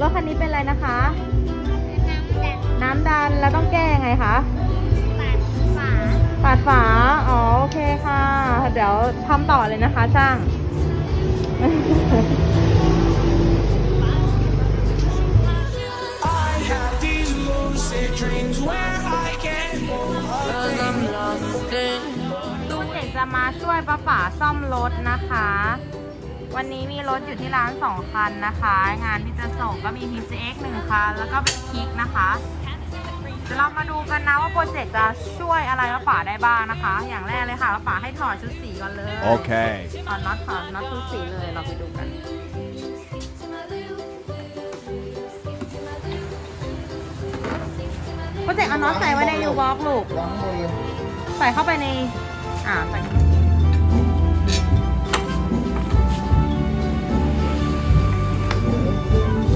รถคันนี้เป็นอะไรนะคะ น้ำดันน้ำดันแล้วต้องแก้ยังไงคะปาดฝาปาดฝา อ๋อโอเคค่ะ เดี๋ยวทำต่อเลยนะคะช่าง I have these lucid dreams where I can move Cause I'm lost in คุณเด็กจะมาช่วยป้าป๋าซ่อมรถนะคะ วันนี้มีรถอยู่ที่ร้านสองคันนะคะ งานที่จะส่งก็มี PCX หนึ่งคันแล้วก็เป็นคิกนะคะเดี๋ยวเรามาดูกันนะว่าโปรเจกต์จะช่วยอะไรป้าป๋าได้บ้างนะคะ อย่างแรกเลยค่ะป้าป๋าให้ถอดชุดสีก่อนเลย Okay. ถอดน็อตถอดน็อตชุดสีเลยเราไปดูกันโปรเจกต์เอาน็อตใส่ไว้ในนิวบ็อกลูก ใส่เข้าไปใน อ่าใส่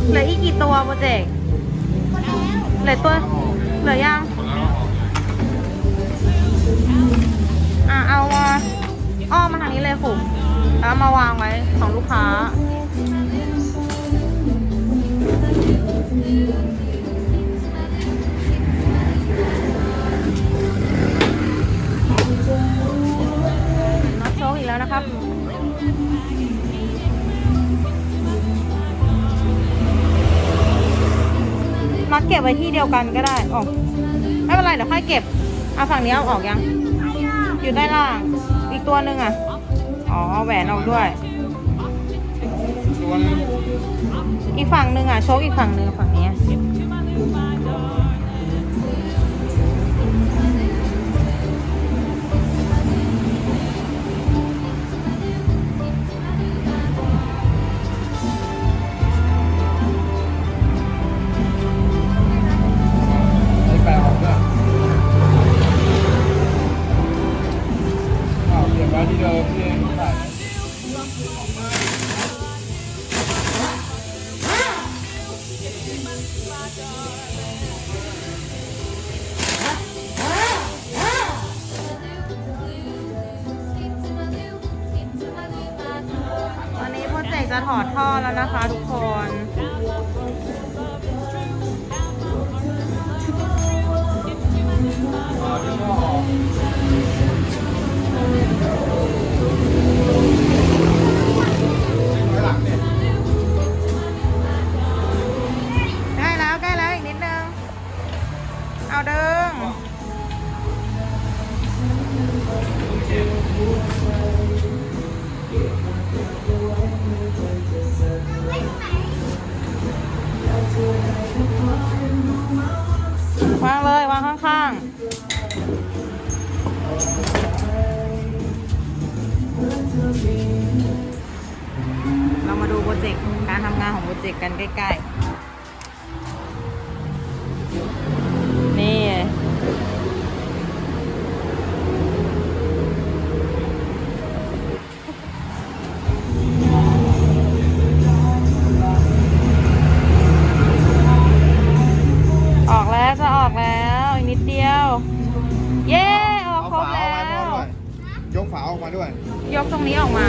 เหลืออีกกี่ตัวโปรเจกต์เหลือตัว เหลือยัง อะเอามาอ้อมมาทางนี้เลยคุณแล้วมาวางไว้ของลูกค้า เก็บไว้ที่เดียวกันก็ได้อ๋อไม่เป็นไรเดี๋ยวค่อยเก็บเอาฝั่งนี้เอาออกยัง อยู่ด้านล่าง อีกตัวหนึ่งอะ อ๋อเอาแหวนออกด้วย อีกฝั่งหนึ่งอะ โชคอีกฝั่งหนึ่งฝั่งนี้ ตอนนี้โปรเจกต์จะถอดท่อแล้วนะคะทุกคน เรามาดูโปรเจกต์การทำงานของโปรเจกต์กันใกล้ๆ นี่ ออกแล้วจะออกแล้วอีกนิดเดียว เย้ ออกเอาครบฝาแล้ออกมาวด้วยยกฝาออกมาด้วย ยกตรงนี้ออกมา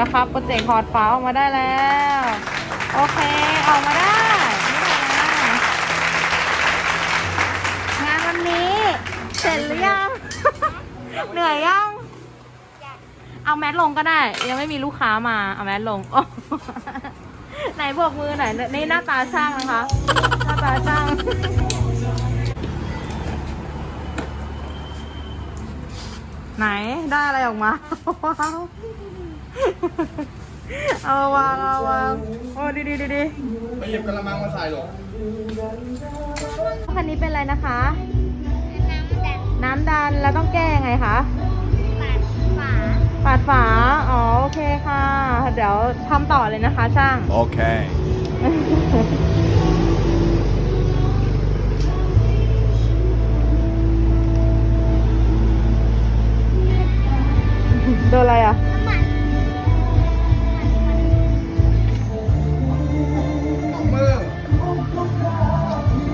แล้วครับโปรเจกต์ถอดฝาออกมาได้แล้ว โอเคออกมาได้นี่แหละงานวันนี้เสร็จหรือยัง เหนื่อยยัง เอาแมสลงก็ได้ ยังไม่มีลูกค้ามา เอาแมสลงโอ้ไหนโบกมือหน่อยนี่หน้าตาช่างนะคะ หน้าตาช่างไหนได้อะไรออกมาว้าว เอาวางเอาวางโอ้ดีดีดีดีไปหยิบกระมังมาใส่หรอกคันนี้เป็นอะไรนะคะ น้ำดันน้ำดันแล้วต้องแก้ยังไงคะปาดฝาปาดฝา อ๋อ โอเคค่ะ เดี๋ยวทำต่อเลยนะคะช่าง Okay. โด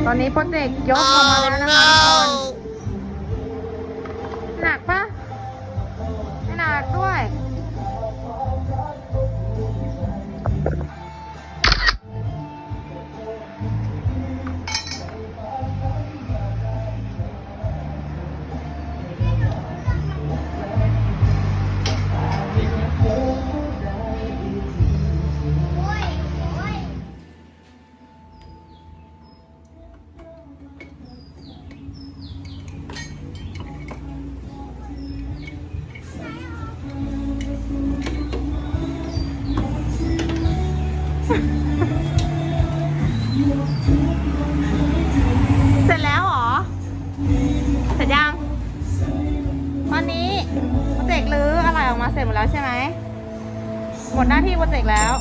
ตอนนี้โปรเจกต์ยกออกมาแล้วนะคะทุกคน เสร็จแล้วหรอ เสร็จยังตอนนี้โปรเจกต์รื้ออะไรออกมาเสร็จหมดแล้วใช่ไหมหมดหน้าที่โปรเจกต์แล้ว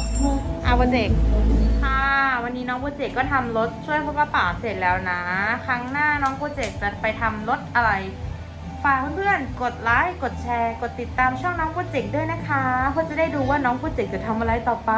อาโปรเจกต์ค่ะ วันนี้น้องโปรเจกต์ก็ทำรถช่วยพ่อป้าป่าเสร็จแล้วนะ ครั้งหน้าน้องโปรเจกต์จะไปทำรถอะไร ฝากเพื่อนๆ กดไลค์ กดแชร์ กดติดตามช่องน้องโปรเจกต์ด้วยนะคะ เพื่อจะได้ดูว่าน้องโปรเจกต์จะทำอะไรต่อไป